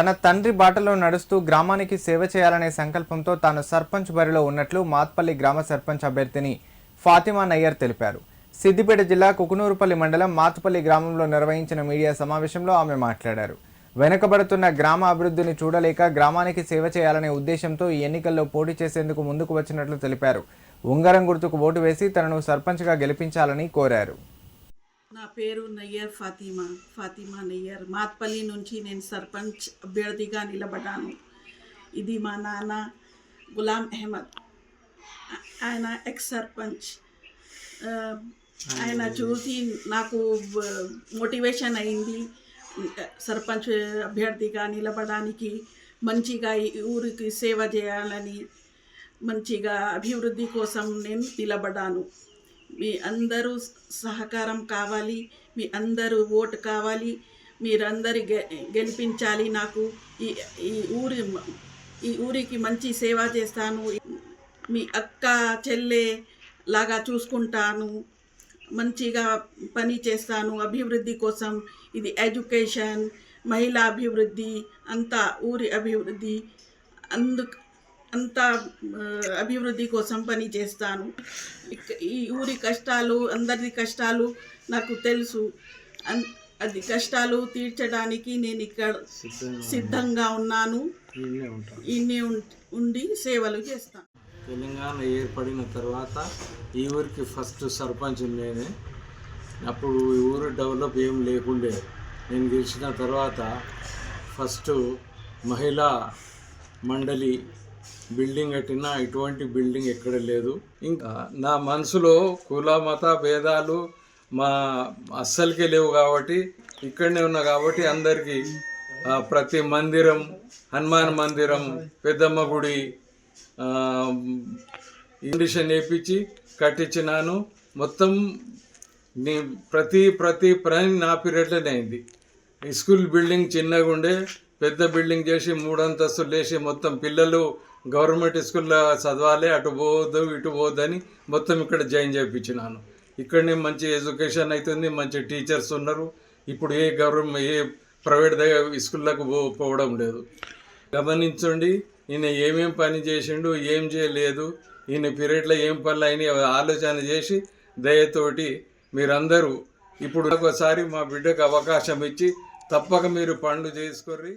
తన తండ్రి బాటలో నడుస్తూ గ్రామానికి సేవ చేయాలనే సంకల్పంతో తాను సర్పంచ్ బరిలో ఉన్నట్లు మాత్పల్లి గ్రామ సర్పంచ్ అభ్యర్థిని ఫాతిమా నయ్యర్ తెలిపారు. సిద్దిపేట జిల్లా కుకునూరుపల్లి మండలం మాత్పల్లి గ్రామంలో నిర్వహించిన మీడియా సమావేశంలో ఆమె మాట్లాడారు. వెనుకబడుతున్న గ్రామ అభివృద్ధిని చూడలేక గ్రామానికి సేవ చేయాలనే ఉద్దేశంతో ఈ ఎన్నికల్లో పోటీ చేసేందుకు ముందుకు వచ్చినట్లు తెలిపారు. ఉంగరం గుర్తుకు ఓటు వేసి తనను సర్పంచ్గా గెలిపించాలని కోరారు. నా పేరు నయ్యర్ ఫాతిమా ఫాతిమా నయ్యర్. మాత్పల్లి నుంచి నేను సర్పంచ్ అభ్యర్థిగా నిలబడ్డాను. ఇది మా నాన్న గులాం అహ్మద్. ఆయన ఎక్స్ సర్పంచ్. ఆయన చూసి నాకు మోటివేషన్ అయింది. సర్పంచ్ అభ్యర్థిగా నిలబడడానికి మంచిగా ఈ ఊరికి సేవ చేయాలని మంచిగా అభివృద్ధి కోసం నేను నిలబడ్డాను. మీ అందరూ సహకారం కావాలి మీ అందరూ ఓటు కావాలి మీరందరి గె గెలిపించాలి నాకు. ఈ ఈ ఊరి ఈ ఊరికి మంచి సేవ చేస్తాను. మీ అక్క చెల్లె లాగా చూసుకుంటాను. మంచిగా పని చేస్తాను. అభివృద్ధి కోసం ఇది ఎడ్యుకేషన్ మహిళా అభివృద్ధి అంతా ఊరి అభివృద్ధి. అందుకు అంతా అభివృద్ధి కోసం పని చేస్తాను. ఈ ఊరి కష్టాలు అందరి కష్టాలు నాకు తెలుసు. అది కష్టాలు తీర్చడానికి నేను ఇక్కడ సిద్ధంగా ఉన్నాను. ఇన్ని ఉండి సేవలు చేస్తాను. తెలంగాణ ఏర్పడిన తర్వాత ఈ ఊరికి ఫస్ట్ సర్పంచ్ నేనే. అప్పుడు ఈ ఊరు డెవలప్ ఏం లేకుండే. నేను గెలిచిన తర్వాత ఫస్ట్ మహిళా మండలి బిల్డింగ్ కట్టినా ఇటువంటి బిల్డింగ్ ఎక్కడ లేదు. ఇంకా నా మనసులో కుల మత భేదాలు మా అస్సలకే లేవు కాబట్టి ఇక్కడనే ఉన్నా కాబట్టి అందరికీ ప్రతి మందిరం హనుమాన్ మందిరం పెద్దమ్మ గుడి ఇండిషన్ వేయించి కట్టించినాను. మొత్తం నీ ప్రతి ప్రతి పని నా పీరియడ్లోనే అయింది. స్కూల్ బిల్డింగ్ చిన్నగా ఉండే పెద్ద బిల్డింగ్ చేసి మూడంతస్తులు లేచి మొత్తం పిల్లలు గవర్నమెంట్ స్కూల్లో చదవాలి అటు పోవద్దు ఇటు పోవద్దని అని మొత్తం ఇక్కడ జాయిన్ చేయించినాను. ఇక్కడనే మంచి ఎడ్యుకేషన్ అవుతుంది మంచి టీచర్స్ ఉన్నారు. ఇప్పుడు ఏ గవర్నమెంట్ ఏ ప్రైవేట్ దగ్గర స్కూళ్ళకు పో పోవడం లేదు. గమనించండి ఈయన ఏమేం పని చేసిండు ఏం చేయలేదు. ఈయన పీరియడ్లో ఏం పనులు అయినాయి ఆలోచన చేసి దయతోటి మీరందరూ ఇప్పుడు ఒకసారి మా బిడ్డకు అవకాశం ఇచ్చి తప్పక మీరు పండ్లు చేసుకోర్రి.